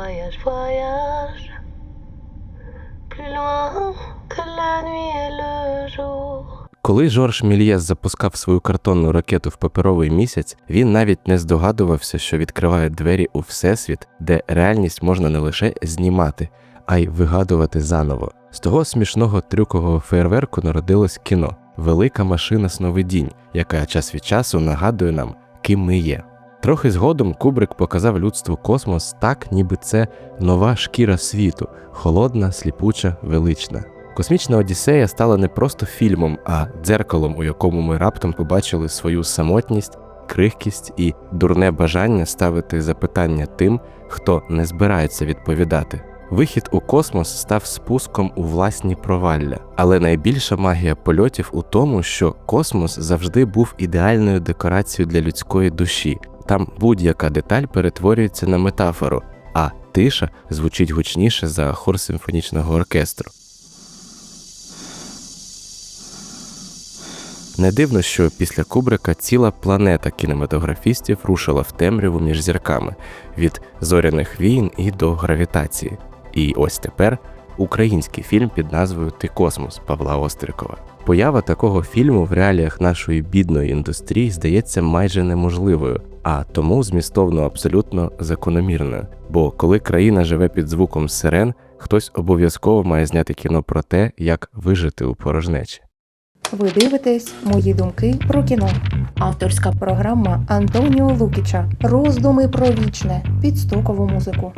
voyage, voyage. Plus loin que la nuit et le jour. Коли Жорж Мільєс запускав свою картонну ракету в паперовий місяць, він навіть не здогадувався, що відкриває двері у всесвіт, де реальність можна не лише знімати, а й вигадувати заново. З того смішного трюкового фейерверку народилось кіно велика машина сновидінь, яка час від часу нагадує нам, ким ми є. Трохи згодом Кубрик показав людству космос так, ніби це нова шкіра світу, холодна, сліпуча, велична. Космічна Одіссея стала не просто фільмом, а дзеркалом, у якому ми раптом побачили свою самотність, крихкість і дурне бажання ставити запитання тим, хто не збирається відповідати. Вихід у космос став спуском у власні провалля, але найбільша магія польотів у тому, що космос завжди був ідеальною декорацією для людської душі. Там будь-яка деталь перетворюється на метафору, а тиша звучить гучніше за хор симфонічного оркестру. Не дивно, що після Кубрика ціла планета кінематографістів рушила в темряву між зірками від зоряних війн і до гравітації. І ось тепер український фільм під назвою Ти космос Павла Острикова. Поява такого фільму в реаліях нашої бідної індустрії здається майже неможливою, а тому змістовно абсолютно закономірною. Бо коли країна живе під звуком сирен, хтось обов'язково має зняти кіно про те, як вижити у порожнечі. Ви дивитесь мої думки про кіно. Авторська програма Антоніо Лукіча. Роздуми про вічне під стокову музику.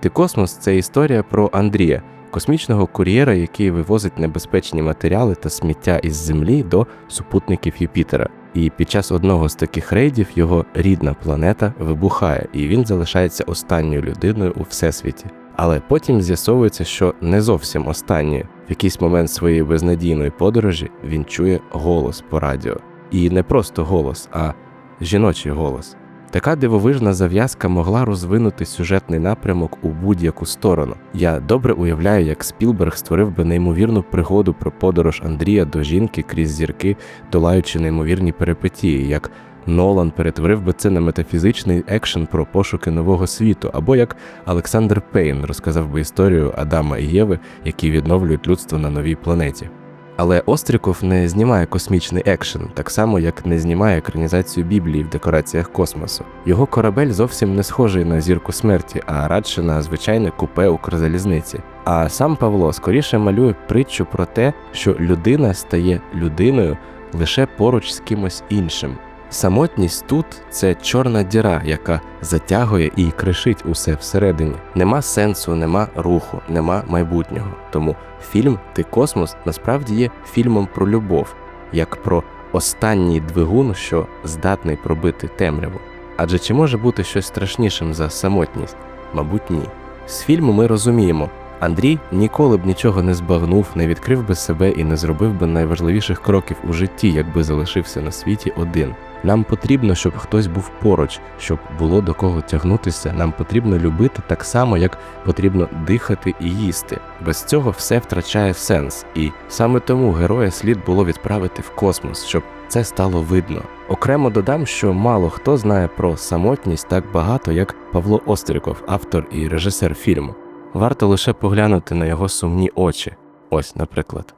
Ти космос це історія про Андрія, космічного кур'єра, який вивозить небезпечні матеріали та сміття із Землі до супутників Юпітера. І під час одного з таких рейдів його рідна планета вибухає, і він залишається останньою людиною у всесвіті. Але потім з'ясовується, що не зовсім останньою. В якийсь момент своєї безнадійної подорожі він чує голос по радіо. І не просто голос, а жіночий голос. Така дивовижна зав'язка могла розвинути сюжетний напрямок у будь-яку сторону. Я добре уявляю, як Спілберг створив би неймовірну пригоду про подорож Андрія до жінки крізь зірки, долаючи неймовірні перипетії, як Нолан перетворив би це на метафізичний екшен про пошуки нового світу, або як Олександр Пейн розказав би історію Адама і Єви, які відновлюють людство на новій планеті. Але Остріков не знімає космічний екшен, так само як не знімає екранізацію Біблії в декораціях космосу. Його корабель зовсім не схожий на зірку смерті, а радше на звичайне купе Укрзалізниці. А сам Павло скоріше малює притчу про те, що людина стає людиною лише поруч з кимось іншим. Самотність тут це чорна діра, яка затягує і кришить усе всередині. Нема сенсу, нема руху, нема майбутнього. Тому фільм Ти космос насправді є фільмом про любов, як про останній двигун, що здатний пробити темряву. Адже чи може бути щось страшнішим за самотність? Мабуть, ні. З фільму ми розуміємо, Андрій ніколи б нічого не збагнув, не відкрив би себе і не зробив би найважливіших кроків у житті, якби залишився на світі один. Нам потрібно, щоб хтось був поруч, щоб було до кого тягнутися. Нам потрібно любити так само, як потрібно дихати і їсти. Без цього все втрачає сенс, і саме тому героя слід було відправити в космос, щоб це стало видно. Окремо додам, що мало хто знає про самотність так багато, як Павло Остріков, автор і режисер фільму. Варто лише поглянути на його сумні очі. Ось, наприклад.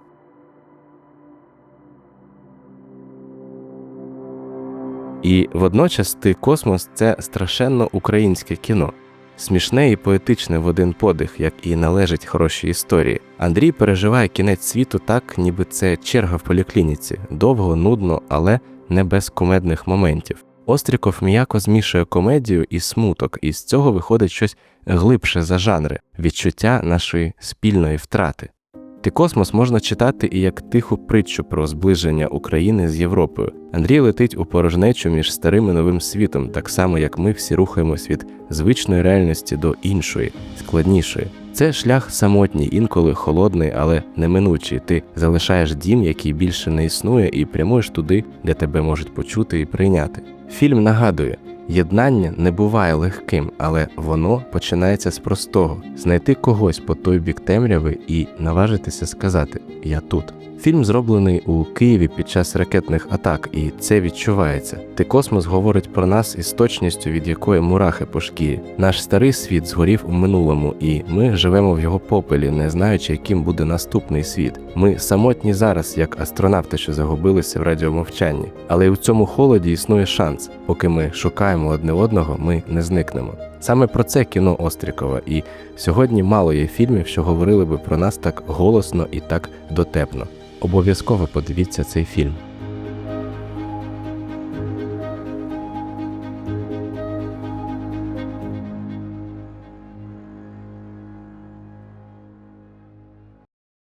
І водночас ти космос це страшенно українське кіно. Смішне і поетичне в один подих, як і належить хорошій історії. Андрій переживає кінець світу так, ніби це черга в поліклініці, довго, нудно, але не без кумедних моментів. Остріков м'яко змішує комедію і смуток, і з цього виходить щось глибше за жанри, відчуття нашої спільної втрати. Ти космос можна читати і як тиху притчу про зближення України з Європою. Андрій летить у порожнечу між старим і новим світом, так само як ми всі рухаємось від звичної реальності до іншої, складнішої. Це шлях самотній, інколи холодний, але неминучий. Ти залишаєш дім, який більше не існує, і прямуєш туди, де тебе можуть почути і прийняти. Фільм нагадує: Єднання не буває легким, але воно починається з простого: знайти когось по той бік темряви і наважитися сказати Я тут. Фільм зроблений у Києві під час ракетних атак, і це відчувається. Ти космос говорить про нас із точністю, від якої мурахи по шкірі. Наш старий світ згорів у минулому, і ми живемо в його попелі, не знаючи, яким буде наступний світ. Ми самотні зараз, як астронавти, що загубилися в радіомовчанні. Але й у цьому холоді існує шанс. Поки ми шукаємо одне одного, ми не зникнемо. Саме про це кіно Острікова, і сьогодні мало є фільмів, що говорили би про нас так голосно і так дотепно. Обов'язково подивіться цей фільм.